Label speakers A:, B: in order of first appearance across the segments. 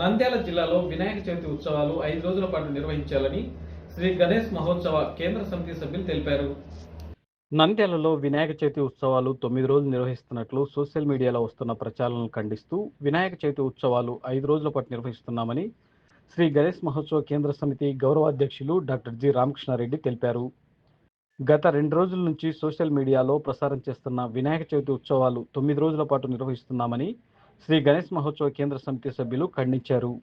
A: నంద్యాల జిల్లాలో వినాయక చవితి ఉత్సవాలు ఐదు రోజుల పాటు నిర్వహించాలని శ్రీ గణేష్ మహోత్సవ కేంద్ర సమితి సభ్యులు తెలిపారు. నంద్యాలలో వినాయక చవితి ఉత్సవాలు తొమ్మిది రోజులు నిర్వహిస్తున్నట్లు సోషల్ మీడియాలో వస్తున్న ప్రచారాలను ఖండిస్తూ వినాయక చవితి ఉత్సవాలు ఐదు రోజుల పాటు నిర్వహిస్తున్నామని శ్రీ గణేష్ మహోత్సవ కేంద్ర సమితి గౌరవాధ్యక్షులు డాక్టర్ జి రామకృష్ణారెడ్డి తెలిపారు. గత రెండు రోజుల నుంచి సోషల్ మీడియాలో ప్రసారం చేస్తున్న వినాయక చవితి ఉత్సవాలు తొమ్మిది రోజుల పాటు నిర్వహిస్తున్నామని శ్రీ గణేష్ మహోత్సవ కేంద్ర సమితి సభ్యులు ఖండించారు.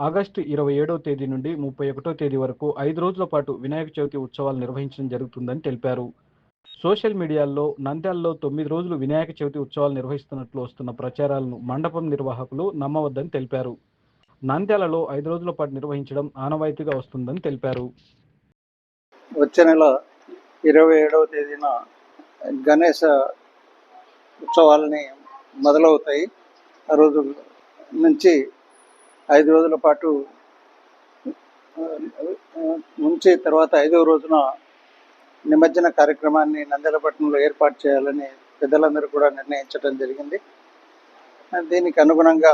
A: ఆగస్టు ఇరవై ఏడవ తేదీ నుండి ముప్పై ఒకటో తేదీ వరకు ఐదు రోజుల పాటు వినాయక చవితి ఉత్సవాలు నిర్వహించడం జరుగుతుందని తెలిపారు. సోషల్ మీడియాలో నంద్యాలలో తొమ్మిది రోజులు వినాయక చవితి ఉత్సవాలు నిర్వహిస్తున్నట్లు వస్తున్న ప్రచారాలను మండపం నిర్వాహకులు నమ్మవద్దని తెలిపారు. నంద్యాలలో ఐదు రోజుల పాటు నిర్వహించడం ఆనవాయితీగా వస్తుందని తెలిపారు.
B: వచ్చే నెల ఇరవై ఏడవ తేదీన గణేష ఉత్సవాలని మొదలవుతాయి. రోజు నుంచి ఐదు రోజుల పాటు ఆ, ఉంచి తర్వాత ఐదవ రోజున నిమజ్జన కార్యక్రమాన్ని నంద్యాలపట్నంలో ఏర్పాటు చేయాలని పెద్దలందరూ కూడా నిర్ణయించడం జరిగింది. దీనికి అనుగుణంగా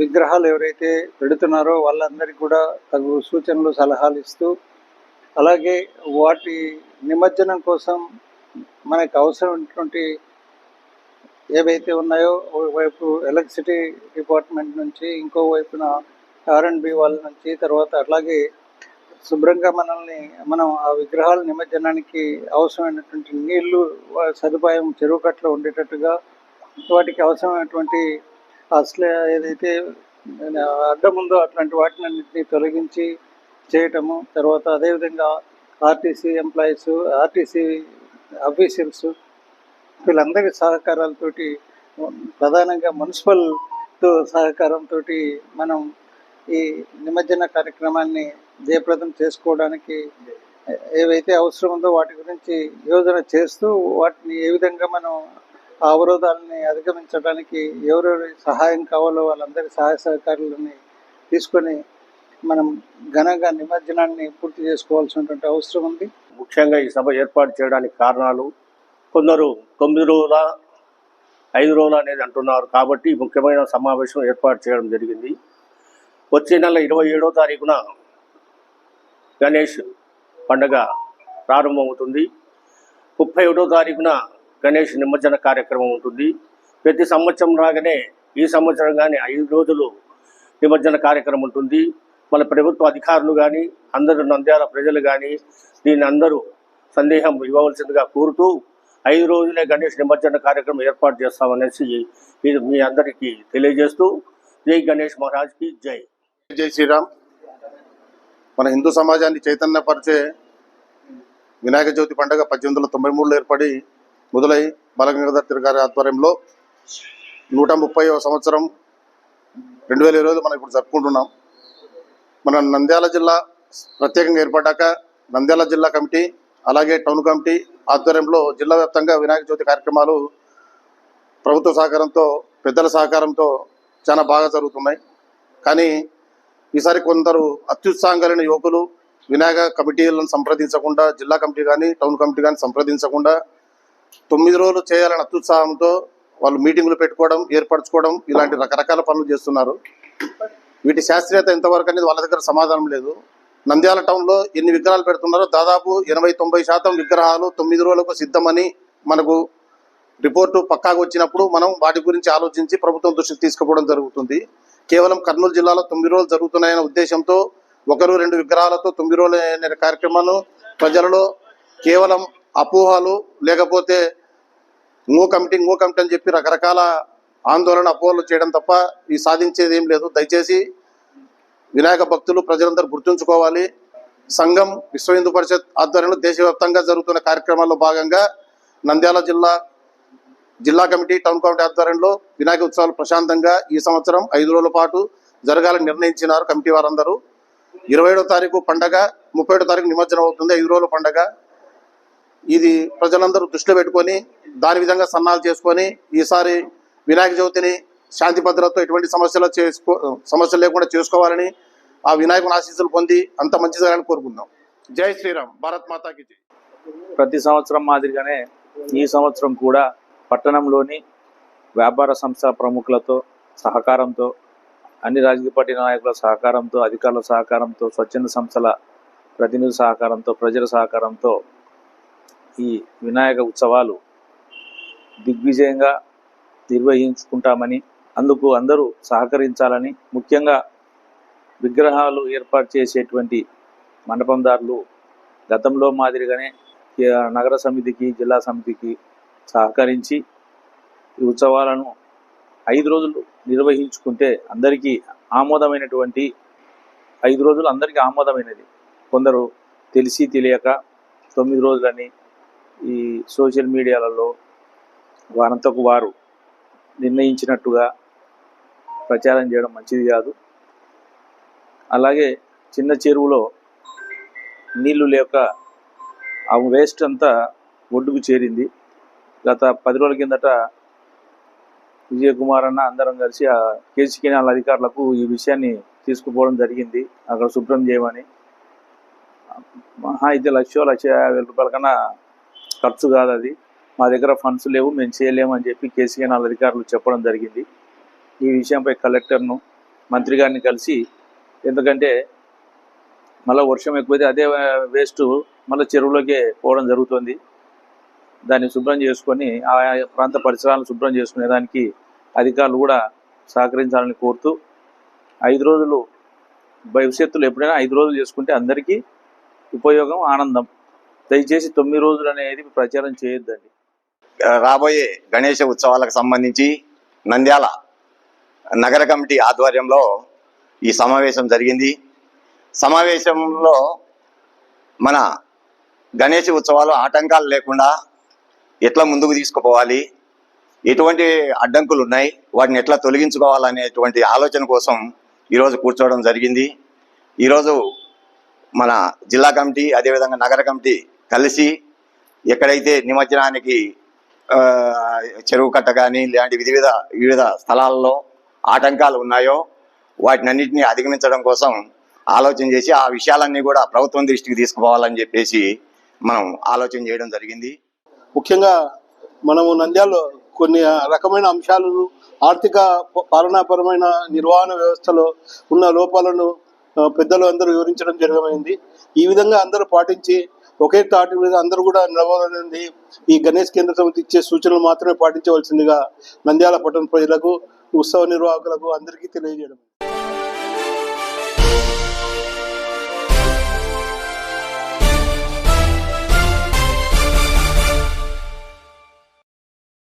B: విగ్రహాలు ఎవరైతే పెడుతున్నారో వాళ్ళందరికీ కూడా తగు సూచనలు సలహాలు ఇస్తూ అలాగే వాటి నిమజ్జనం కోసం మనకు అవసరమైనటువంటి ఏవైతే ఉన్నాయో వైపు ఎలక్ట్రిసిటీ డిపార్ట్మెంట్ నుంచి ఇంకో వైపున ఆర్ అండ్ బి వాళ్ళ నుంచి తర్వాత అట్లాగే శుభ్రంగా మనల్ని మనం ఆ విగ్రహాల నిమజ్జనానికి అవసరమైనటువంటి నీళ్ళు సదుపాయం చెరువు కట్టలో ఉండేటట్టుగా వాటికి అవసరమైనటువంటి అసలు ఏదైతే అడ్డం ఉందో అట్లాంటి వాటిని అన్నింటినీ తొలగించి చేయటము తర్వాత అదేవిధంగా ఆర్టీసీ ఎంప్లాయీస్ ఆర్టీసీ ఆఫీసర్స్ వీళ్ళందరి సహకారాలతోటి ప్రధానంగా మున్సిపల్తో సహకారంతో మనం ఈ నిమజ్జన కార్యక్రమాన్ని జయప్రదం చేసుకోవడానికి ఏవైతే అవసరం ఉందో వాటి గురించి యోజన చేస్తూ వాటిని ఏ విధంగా మనం ఆ అవరోధాలని అధిగమించడానికి ఎవరెవరి సహాయం కావాలో వాళ్ళందరి సహాయ సహకారాలని తీసుకొని మనం ఘనంగా నిమజ్జనాన్ని పూర్తి చేసుకోవాల్సినటువంటి అవసరం ఉంది.
C: ముఖ్యంగా ఈ సభ ఏర్పాటు చేయడానికి కారణాలు కొందరు తొమ్మిది రోజుల ఐదు రోజులు అనేది అంటున్నారు. కాబట్టి ముఖ్యమైన సమావేశం ఏర్పాటు చేయడం జరిగింది. వచ్చే నెల ఇరవై ఏడో తారీఖున గణేష్ పండగ ప్రారంభమవుతుంది. ముప్పై ఒకటో తారీఖున గణేష్ నిమజ్జన కార్యక్రమం ఉంటుంది. ప్రతి సంవత్సరం రాగానే ఈ సంవత్సరం కానీ ఐదు రోజులు నిమజ్జన కార్యక్రమం ఉంటుంది. మన ప్రభుత్వ అధికారులు కానీ అందరూ నంద్యాల ప్రజలు కానీ దీన్ని అందరూ సందేహం ఇవ్వవలసిందిగా కోరుతూ ఐదు రోజులే గణేష్ నిమజ్జన కార్యక్రమం ఏర్పాటు చేస్తామనేసి ఇది మీ అందరికీ తెలియజేస్తూ జై గణేష్ మహారాజ్కి జై.
D: జై శ్రీరామ్. మన హిందూ సమాజాన్ని చైతన్యపరిచే వినాయక చవితి పండుగ పద్దెనిమిది వందల తొంభై మూడులో ఏర్పడి మొదలై బాలగంగాధర్ గారి ఆధ్వర్యంలో నూట ముప్పైవ సంవత్సరం రెండు వేల ఇరవైలో మనం ఇప్పుడు జరుపుకుంటున్నాం. మన నంద్యాల జిల్లా ప్రత్యేకంగా ఏర్పడ్డాక నంద్యాల జిల్లా కమిటీ అలాగే టౌన్ కమిటీ ఆధ్వర్యంలో జిల్లా వ్యాప్తంగా వినాయక చవితి కార్యక్రమాలు ప్రభుత్వ సహకారంతో పెద్దల సహకారంతో చాలా బాగా జరుగుతున్నాయి. కానీ ఈసారి కొందరు అత్యుత్సాహం కలిగిన యువకులు వినాయక కమిటీలను సంప్రదించకుండా జిల్లా కమిటీ కానీ టౌన్ కమిటీ కానీ సంప్రదించకుండా తొమ్మిది రోజులు చేయాలని అత్యుత్సాహంతో వాళ్ళు మీటింగులు పెట్టుకోవడం ఏర్పరచుకోవడం ఇలాంటి రకరకాల పనులు చేస్తున్నారు. వీటి శాస్త్రీయత ఎంతవరకు అనేది వాళ్ళ దగ్గర సమాధానం లేదు. నంద్యాల టౌన్లో ఎన్ని విగ్రహాలు పెడుతున్నారో దాదాపు ఎనభై తొంభై శాతం విగ్రహాలు తొమ్మిది రోజులకు సిద్ధమని మనకు రిపోర్టు పక్కాగా వచ్చినప్పుడు మనం వాటి గురించి ఆలోచించి ప్రభుత్వం దృష్టికి తీసుకుపోవడం జరుగుతుంది. కేవలం కర్నూలు జిల్లాలో తొమ్మిది రోజులు జరుగుతున్నాయనే ఉద్దేశంతో ఒకరు రెండు విగ్రహాలతో తొమ్మిది రోజులు అనే కార్యక్రమాలు ప్రజలలో కేవలం అపోహలు లేకపోతే నో కమిటీ నో కమిటీ అని చెప్పి రకరకాల ఆందోళన అపోహలు చేయడం తప్ప ఈ సాధించేది ఏం లేదు. దయచేసి వినాయక భక్తులు ప్రజలందరూ గుర్తుంచుకోవాలి. సంఘం విశ్వ హిందూ పరిషత్ ఆధ్వర్యంలో దేశవ్యాప్తంగా జరుగుతున్న కార్యక్రమాల్లో భాగంగా నంద్యాల జిల్లా జిల్లా కమిటీ టౌన్ కమిటీ ఆధ్వర్యంలో వినాయక ఉత్సవాలు ప్రశాంతంగా ఈ సంవత్సరం ఐదు రోజుల పాటు జరగాలని నిర్ణయించినారు కమిటీ వారందరూ. ఇరవై ఏడో తారీఖు పండగ ముప్పై ఏడో తారీఖు నిమజ్జనం అవుతుంది. ఐదు రోజుల పండగ. ఇది ప్రజలందరూ దృష్టిలో పెట్టుకొని దాని విధంగా సన్నాలు చేసుకొని ఈసారి వినాయక చవితిని శాంతి భద్రతతో ఎటువంటి సమస్యలు చేసుకో సమస్యలు లేకుండా చేసుకోవాలని ఆ వినాయకుని ఆశీస్సులు పొంది అంత మంచి జరగాలని కోరుకుందాం. జై శ్రీరామ్. భారత్ మాతాకి జై.
E: ప్రతి సంవత్సరం మాదిరిగానే ఈ సంవత్సరం కూడా పట్టణంలోని వ్యాపార సంస్థ ప్రముఖులతో సహకారంతో అన్ని రాజకీయ పార్టీ నాయకుల సహకారంతో అధికారుల సహకారంతో స్వచ్ఛంద సంస్థల ప్రతినిధుల సహకారంతో ప్రజల సహకారంతో ఈ వినాయక ఉత్సవాలు దిగ్విజయంగా నిర్వహించుకుంటామని అందుకు అందరూ సహకరించాలని ముఖ్యంగా విగ్రహాలు ఏర్పాటు చేసేటువంటి మండపందారులు గతంలో మాదిరిగానే నగర సమితికి జిల్లా సమితికి సహకరించి ఈ ఉత్సవాలను ఐదు రోజులు నిర్వహించుకుంటే అందరికీ ఆమోదమైనటువంటి ఐదు రోజులు అందరికీ ఆమోదమైనది. కొందరు తెలిసి తెలియక తొమ్మిది రోజులని ఈ సోషల్ మీడియాలలో వారంతకు వారు నిర్ణయించినట్టుగా ప్రచారం చేయడం మంచిది కాదు. అలాగే చిన్న చెరువులో నీళ్ళు లేక ఆ వేస్ట్ అంతా ఒడ్డుకు చేరింది. గత పది రోజుల కిందట విజయకుమార్ అన్న అందరం కలిసి ఆ కేసీ కెనాల్ అధికారులకు ఈ విషయాన్ని తీసుకుపోవడం జరిగింది. అక్కడ శుభ్రం చేయమని. మహా అయితే లక్ష లక్ష యాభై రూపాయల కన్నా ఖర్చు కాదు అది. మా దగ్గర ఫండ్స్ లేవు మేము చేయలేము అని చెప్పి కేసీ కెనాల్ అధికారులు చెప్పడం జరిగింది. ఈ విషయంపై కలెక్టర్ను మంత్రి గారిని కలిసి ఎందుకంటే మళ్ళీ వర్షం ఎక్కువైతే అదే వేస్ట్ మళ్ళీ చెరువులోకి పోవడం జరుగుతుంది. దాన్ని శుభ్రం చేసుకొని ఆ ప్రాంత పరిసరాలను శుభ్రం చేసుకునే దానికి అధికారులు కూడా సహకరించాలని కోరుతూ ఐదు రోజులు భవిష్యత్తులో ఎప్పుడైనా ఐదు రోజులు చేసుకుంటే అందరికీ ఉపయోగం ఆనందం. దయచేసి తొమ్మిది రోజులు అనేది ప్రచారం చేయొద్దండి.
F: రాబోయే గణేష ఉత్సవాలకు సంబంధించి నంద్యాల నగర కమిటీ ఆధ్వర్యంలో ఈ సమావేశం జరిగింది. సమావేశంలో మన గణేష్ ఉత్సవాలు ఆటంకాలు లేకుండా ఎట్లా ముందుకు తీసుకుపోవాలి ఎటువంటి అడ్డంకులు ఉన్నాయి వాటిని ఎట్లా తొలగించుకోవాలనేటువంటి ఆలోచన కోసం ఈరోజు కూర్చోవడం జరిగింది. ఈరోజు మన జిల్లా కమిటీ అదేవిధంగా నగర కమిటీ కలిసి ఎక్కడైతే నిమజ్జనానికి చెరువు కట్ట కానీ ఇలాంటి వివిధ వివిధ స్థలాల్లో ఆటంకాలు ఉన్నాయో వాటిని అన్నింటినీ అధిగమించడం కోసం ఆలోచన చేసి ఆ విషయాలన్నీ కూడా ప్రభుత్వం దృష్టికి తీసుకుపోవాలని చెప్పేసి మనం ఆలోచన చేయడం జరిగింది.
B: ముఖ్యంగా మనము నంద్యాలలో కొన్ని రకమైన అంశాలను ఆర్థిక ప- పాలనాపరమైన నిర్వహణ వ్యవస్థలో ఉన్న లోపాలను పెద్దలు అందరూ వివరించడం జరగమైంది. ఈ విధంగా అందరూ పాటించి ఒకే తాటి మీద అందరూ కూడా నిలవాలనేది ఈ గణేష్ కేంద్ర సమితి ఇచ్చే సూచనలు మాత్రమే పాటించవలసిందిగా నంద్యాల పట్టణ ప్రజలకు ఉత్సవ నిర్వాహకులకు అందరికీ తెలియజేయడం